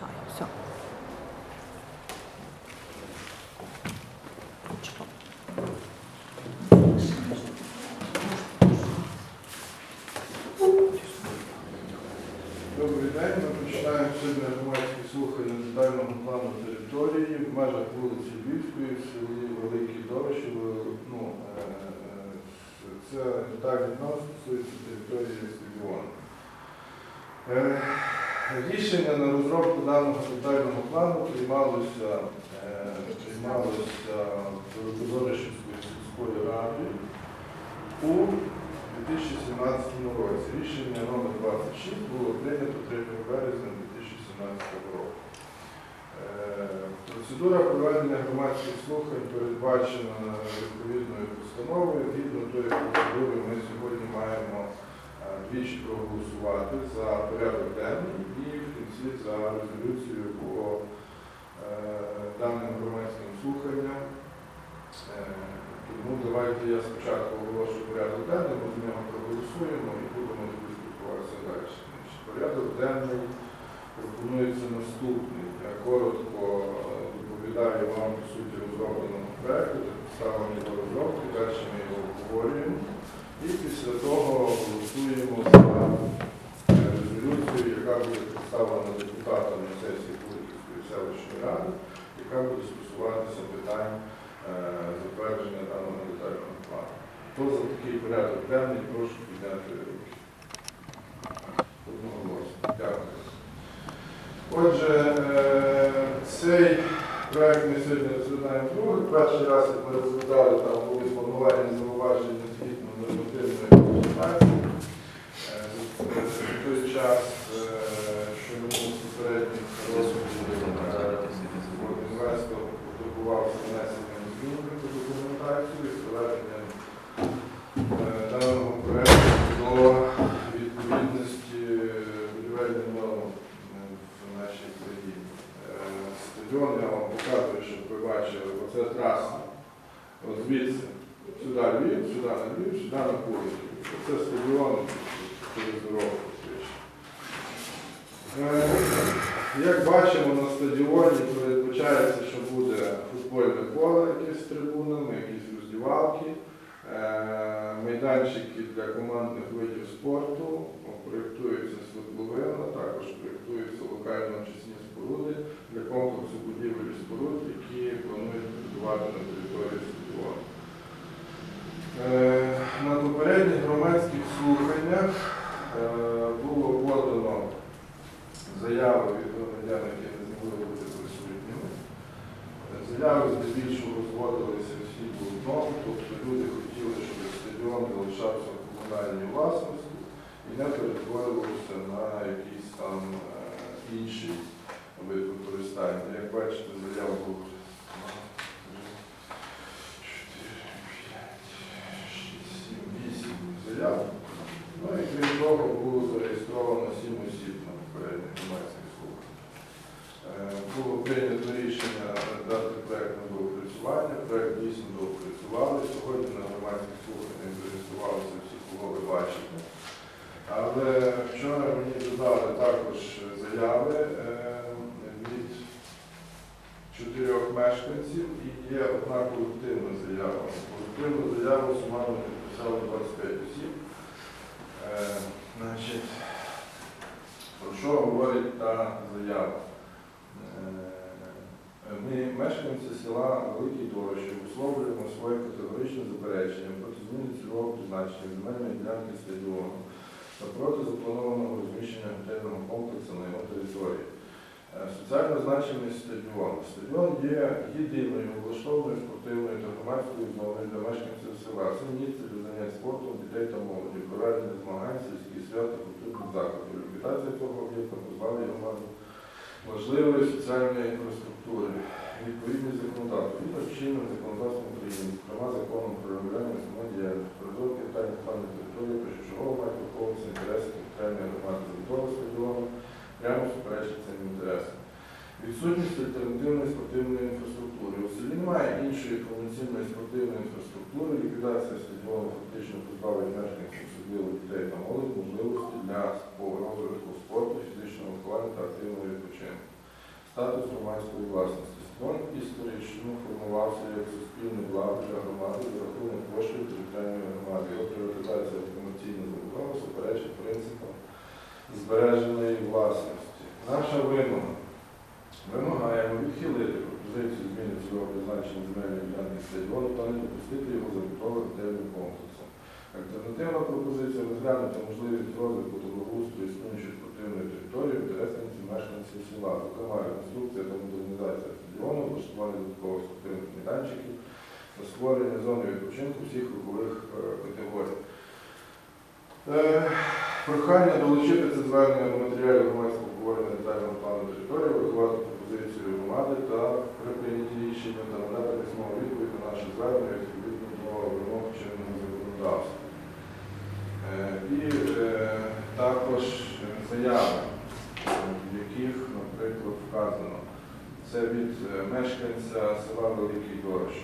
чаю. Все. Добрий день. Ми починаємо сьогодні громадські слухання детального плану території в межах вулиці Львівської в селі Великий Дорожі. Ну, е, е, це детальний план стосується території стадіону. Рішення на розробку даного детального плану приймалося, е, приймалося Великодорожівською сільською радою у 2017 році. Рішення номер 26 було прийнято 3 березня 2017 року. Е, Процедура проведення громадських слухань передбачена відповідною постановою. Згідно тої процедури ми сьогодні маємо двічі проголосувати за порядок денний і в кінці за резолюцію по е, даним громадським слуханням. Е, Тому давайте я спочатку оголошу порядок денний, ми з нього проголосуємо і будемо спілкуватися далі. Порядок денний пропонується наступний. Я коротко е, доповідаю вам по суті розробленого проекту, та підставами його розробки, далі ми його обговорюємо. І після того голосуємо за е, резолюцію, яка буде представлена депутатам на сесії Куликівської селищної ради, яка буде стосуватися питань е, затвердження даного детального плану. Хто за такий порядок денний, прошу підняти руки. Дякую. Отже, е, цей проект ми сьогодні розглядаємо другий. Перший раз, як ми розглядали, там були планування зауваження згідно нормативної документації. Е, В той час, е, що ми був попередніх розглядів, інвестор потребувався внесенням змін до документацію і проведенням е, даного проекту до відповідності будівельним нормам е, в нашій країні. Е, Стадіон я вам показую, щоб ви оце траса. От звідси, сюди Львів, сюди на Львів, сюди на Куликів. Це стадіон через дорогу. фактично. Е, Як бачимо, на стадіоні передбачається, що буде футбольне поле якесь з трибунами, якісь роздівалки, е, майданчики для командних видів спорту, проєктується свердловина, також проєктуються локально-очисні споруди для комплексу будівель і споруд, які планують будувати на території стадіону. Е, На попередніх громадських слуханнях е, було подано заяви від громадян, які не змогли бути присутніми. Е, Заяви здебільшого зводилися всі в одному, тобто люди хотіли, щоб стадіон залишався в комунальній власності і не перетворювався на якийсь там е, інший вид використання. Як бачите, заяв було 8 заяв. Ну і крім того, було зареєстровано 7 осіб на попередніх громадських слухах. Е, Було прийнято рішення дати проект на доопрацювання. Проект дійсно доопрацювали. Сьогодні на громадських слуханнях зареєструвалися всі, кого ви бачите. Але вчора мені додали також заяви е, від чотирьох мешканців і є одна колективна заява. Колективну заяву сумарно підписали 25 осіб. Е, Значить, про що говорить та заява? Ми, мешканці села Великий Дорожчі, висловлюємо своє категоричне заперечення проти зміни цільового призначення земельної ділянки стадіону та проти запланованого розміщення готельного комплексу на його території. Е, Соціально значений стадіон. Стадіон є єдиною облаштованою спортивною та громадською зоною для мешканців села. Це місце для занять спортом дітей та молоді, проведення змагань, сільські свята, культурних заходів. Ліквідація цього об'єкта позбавлення громаду важливої соціальної інфраструктури, відповідність законодавства, відповідно чинним законодавством України, зокрема законом про регулювання самодіяльності, про розробки питань плану території, про що чого має враховуватися інтереси територіальної громади забудови стадіону, прямо суперечить цим інтересам. Відсутність альтернативної спортивної інфраструктури. У селі немає іншої повноцінної спортивної інфраструктури. Ліквідація стадіону фактично позбавить мешканців, особливо дітей та молодь, можливості для розвитку спорту, фізичного виховання та активного відпочинку. Статус громадської власності. Стадіон історично формувався як суспільне благо для громади за рахунок коштів територіальної громади. Його приватизація та комерційна забудова суперечить принципам збереженої власності. Наша вимога. Вимагаємо відхилити пропозицію зміни цього призначення земельної ділянки стадіону та не допустити його забудови готельним комплексом. Альтернативна пропозиція розглянути можливість розвитку благоустрою існуючої спортивної території в інтересах мешканців села, зокрема реконструкція та модернізація стадіону, влаштування додаткових спортивних майданчиків та створення зони відпочинку всіх вікових е, категорій. Е, Прохання долучити це звернення до матеріалів громадського обговорення детального плану території, врахувати громади та при прийнятті рішення та надати письмову відповідь на наше звернення відповідно до вимог чинного законодавства. Е, І е, також заяви, в яких, наприклад, вказано, це від е, мешканця села Великий Дорощ.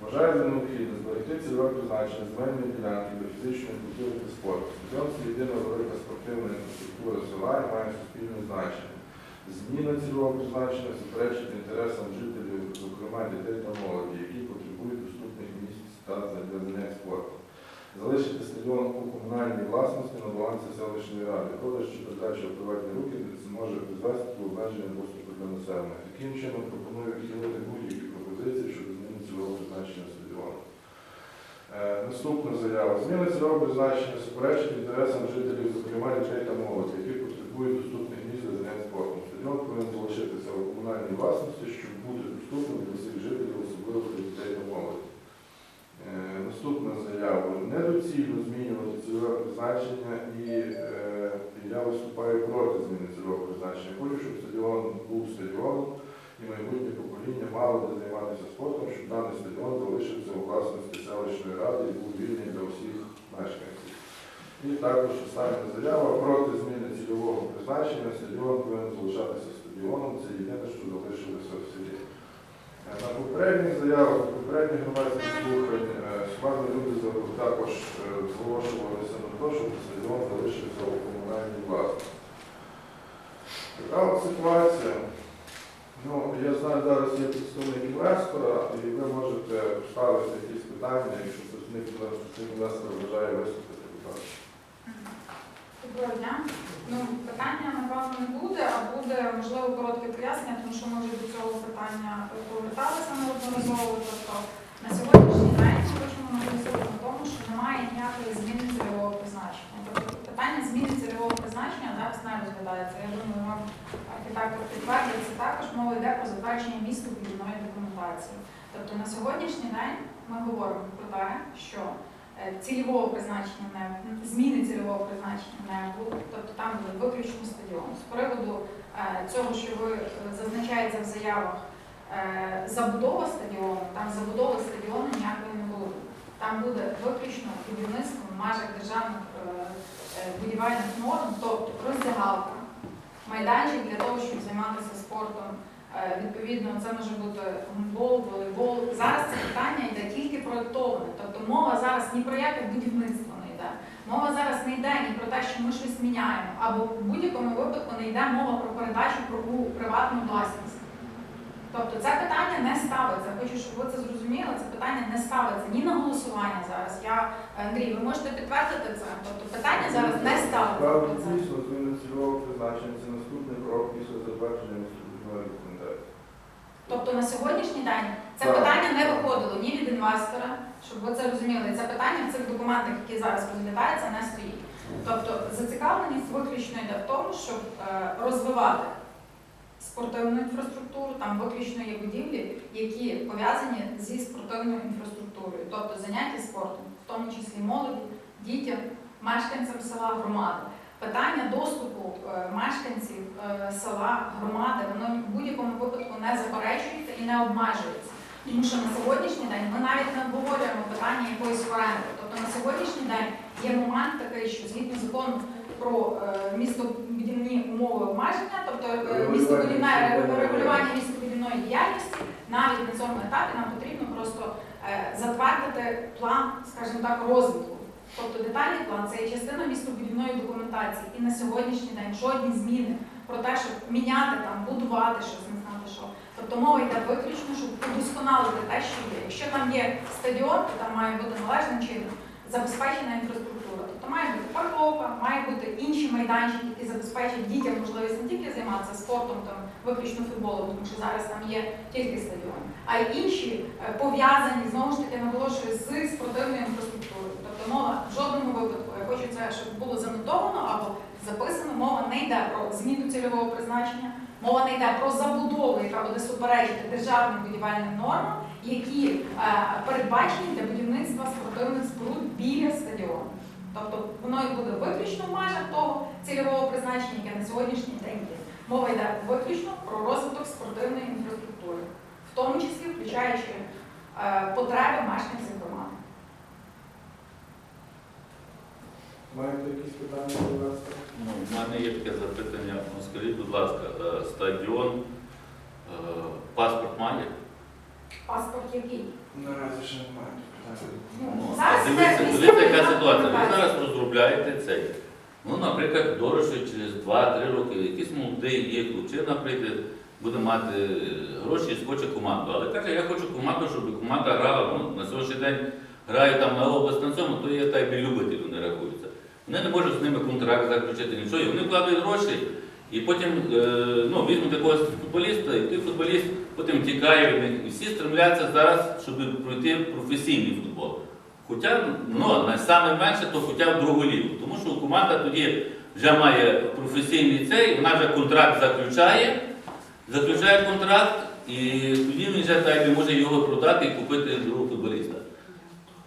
Вважаю за необхідне зберегти цільове призначення земельної ділянки для фізичної культури та спорту. Стадіон це єдина велика спортивна інфраструктура села і має суспільне значення. Зміна цільового призначення суперечить інтересам жителів, зокрема дітей та молоді, які потребують доступних місць та занять спортом. Залишити стадіон у комунальній власності на балансі селищної ради. Продаж чи передача у приватні руки зможе призвести до обмеження доступу для населення. Таким чином пропоную відхилити будь-які пропозиції щодо зміни цільового призначення стадіону. Е, Наступна заява. Зміна цільового призначення суперечить інтересам жителів, зокрема дітей та молоді, які потребують доступних місць для занять спортом. Стадіон повинен залишитися у власності, щоб бути доступним для всіх жителів, особливо для дітей та молоді. Е, Наступна заява. Недоцільно змінювати цільове призначення і е, я виступаю проти зміни цільового призначення. Хочу, щоб стадіон був стадіоном і майбутнє покоління мало де займатися спортом, щоб даний стадіон залишився у власності селищної ради і був вільний для всіх мешканців. І також остання заява проти зміни цільового призначення. Стадіон повинен залишатися стадіоном. Це єдине, що залишилося в селі. Е, На попередніх заявах, попередніх громадських слухань е, люди також е, зголошувалися на те, щоб стадіон залишився у комунальній власності. Така от ситуація. Ну, я знаю, зараз є представник інвестора, і ви можете ставити якісь питання, якщо представник інвестора бажає виступити. Доброго дня. Ну, питання, напевно, не а буде, можливо, коротке пояснення, тому що ми вже до цього питання поверталися неодноразово. Тобто на сьогоднішній день ми хочемо наголосити на тому, що немає ніякої зміни цільового призначення. Тобто питання зміни цільового призначення зараз не розглядається. Я думаю, вам архітектор підтвердить також мова йде про затвердження містобудівної документації. Тобто на сьогоднішній день ми говоримо про те, що цільового призначення не зміни цільового призначення не буде, тобто там буде виключно стадіон. З приводу е, цього, що ви е, зазначаєте в заявах е, забудова стадіону, там забудови стадіону ніякої не буде. Там буде виключно будівництво в межах державних будівельних норм, тобто роздягалка, майданчик для того, щоб займатися спортом. Е, Відповідно, це може бути гандбол, волейбол. Зараз це питання йде тільки проєктоване. Тобто мова зараз ні про яке будівництво не йде. Мова зараз не йде ні про те, що ми щось міняємо, або в будь-якому випадку не йде мова про передачу про приватну власність. Тобто це питання не ставиться. Хочу, щоб ви це зрозуміли. Це питання не ставиться ні на голосування зараз. Я Андрій, ви можете підтвердити це. Тобто питання зараз не ставиться. Правда, це. зміни цільового призначення це наступний крок після затвердження містобудівної документації. Тобто на сьогоднішній день це Так. питання не виходило ні від інвестора, щоб ви це розуміли. Це питання в цих документах, які зараз розглядаються, не стоїть. Тобто зацікавленість виключно йде в тому, щоб е, розвивати спортивну інфраструктуру, там виключно є будівлі, які пов'язані зі спортивною інфраструктурою, тобто заняття спортом, в тому числі молоді, дітям, мешканцям села, громади. Питання доступу е, мешканців е, села, громади, воно в будь-якому випадку не заперечується і не обмежується. Тому що на сьогоднішній день ми навіть не обговорюємо питання якоїсь оренди. Тобто на сьогоднішній день є момент такий, що згідно закону про е, містобудівні умови обмеження, тобто містобудівне регулювання містобудівної діяльності, навіть на цьому етапі нам потрібно просто затвердити план, скажімо так, розвитку. Тобто детальний план це є частина містобудівної документації. І на сьогоднішній день жодні зміни про те, щоб міняти там, будувати щось, не знати що. Тобто мова йде виключно, щоб удосконалити те, що є. Якщо там є стадіон, то там має бути належним чином забезпечена інфраструктура. Тобто має бути парковка, має бути інші майданчики, які забезпечать дітям можливість не тільки займатися спортом, там виключно футболом, тому що зараз там є тільки стадіон, а й інші е, пов'язані знову ж таки наголошую з спортивною інфраструктурою. Тобто мова в жодному випадку, я хочу це, щоб було занотовано або записано, мова не йде про зміну цільового призначення, мова не йде про забудову, яка буде суперечити державним будівельним нормам, які е, передбачені для будівництва спортивних споруд біля стадіону. Тобто воно і буде виключно в межах того цільового призначення, яке на сьогоднішній день є. Мова йде виключно про розвиток спортивної інфраструктури, в тому числі включаючи е, потреби мешканців громади. Маєте якісь питання до вас? Ну, в мене є таке запитання. Ну, скажіть, будь ласка, е, стадіон, е, паспорт має? Паспорт який? Наразі ще немає. Ну, Ну, зараз дивіться, це дивіться, яка військовий ситуація. Ви зараз розробляєте цей. Ну, наприклад, дорожче через 2-3 роки якийсь молодий є хлопчина прийде, буде мати гроші і схоче команду. Але каже, я хочу команду, щоб команда грала. Ну, на сьогоднішній день грає там на область на цьому, то є так би любителі вони рахуються. Вони не можуть з ними контракт заключити нічого. І вони вкладають гроші. І потім е, ну, візьмуть якогось футболіста, і той футболіст потім тікає від них. І всі стремляться зараз, щоб пройти професійний футбол. Хоча ну, найсаме менше, то хоча б другу лігу. Тому що команда тоді вже має професійний цей, вона вже контракт заключає, заключає контракт, і тоді він вже так може його продати і купити футболіста.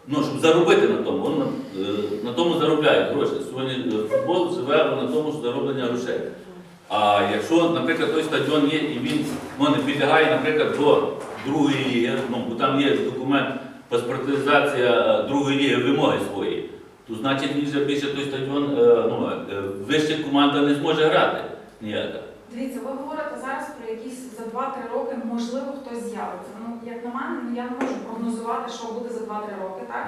Ну, щоб заробити на тому. Він, е, на тому заробляє гроші. Сьогодні е, футбол живе на тому, що зароблення грошей. А якщо, наприклад, той стадіон є і він ну, не підлягає, наприклад, до другої ліги, ну, бо там є документ паспортизація е, другої ліги вимоги свої, то значить він вже більше той стадіон, ну, вище команда не зможе грати ніяка. Дивіться, ви говорите зараз про якісь за 2-3 роки, можливо, хтось з'явиться. Як на мене, ну, я не можу прогнозувати, що буде за 2-3 роки, так?